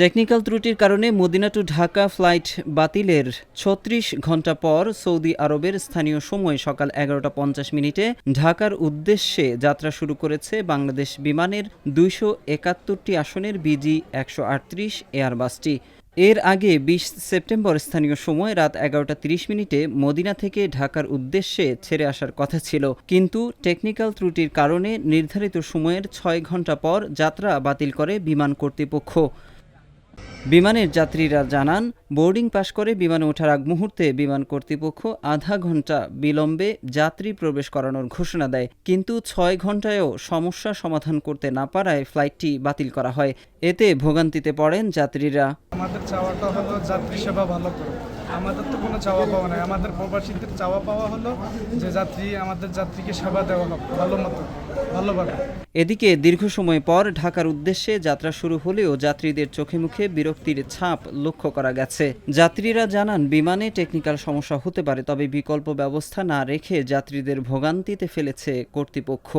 Technical ত্রুটির কারণে Medina two Dhaka flight বাতিলের ছত্রিশ ঘণ্টা পর সৌদি আরবের স্থানীয় সময় সকাল এগারোটা পঞ্চাশ মিনিটে ঢাকার উদ্দেশ্যে যাত্রা শুরু করেছে বাংলাদেশ বিমানের দুইশো একাত্তরটি আসনের বিজি একশো আটত্রিশ এয়ারবাসটি। এর আগে বিশ সেপ্টেম্বর স্থানীয় সময় রাত এগারোটা তিরিশ মিনিটে মদিনা থেকে ঢাকার উদ্দেশ্যে ছেড়ে আসার কথা ছিল। কিন্তু টেকনিক্যাল ত্রুটির কারণে নির্ধারিত সময়ের ছয় ঘণ্টা পর যাত্রা বাতিল করে বিমান কর্তৃপক্ষ। বিমানের যাত্রীরা জানান, বোর্ডিং পাশ করে বিমানে ওঠার আগ মুহূর্তে বিমান কর্তৃপক্ষ আধা ঘণ্টা বিলম্বে যাত্রী প্রবেশ করানোর ঘোষণা দেয়। কিন্তু ছয় ঘন্টায়ও সমস্যা সমাধান করতে না পারায় ফ্লাইটটি বাতিল করা হয়। এতে ভোগান্তিতে পড়েন যাত্রীরা। আমাদের চাওয়াটা হলো যাত্রী সেবা ভালো করো আমাদের তো কোনো চাওয়া পাওয়া নাই। আমাদের প্রবাসীদের চাওয়া পাওয়া হলো যে যাত্রী, আমাদের যাত্রীকে সেবা দেওয়া হোক, ভালো মতো, ভালোভাবে। এদিকে দীর্ঘ সময় পর ঢাকার উদ্দেশ্যে যাত্রা শুরু হলেও যাত্রীদের চোখে মুখে বিরক্তির ছাপ লক্ষ্য করা গেছে। যাত্রীরা জানান, বিমানে টেকনিক্যাল সমস্যা হতে পারে, তবে বিকল্প ব্যবস্থা না রেখে যাত্রীদের ভোগান্তিতে ফেলেছে কর্তৃপক্ষ।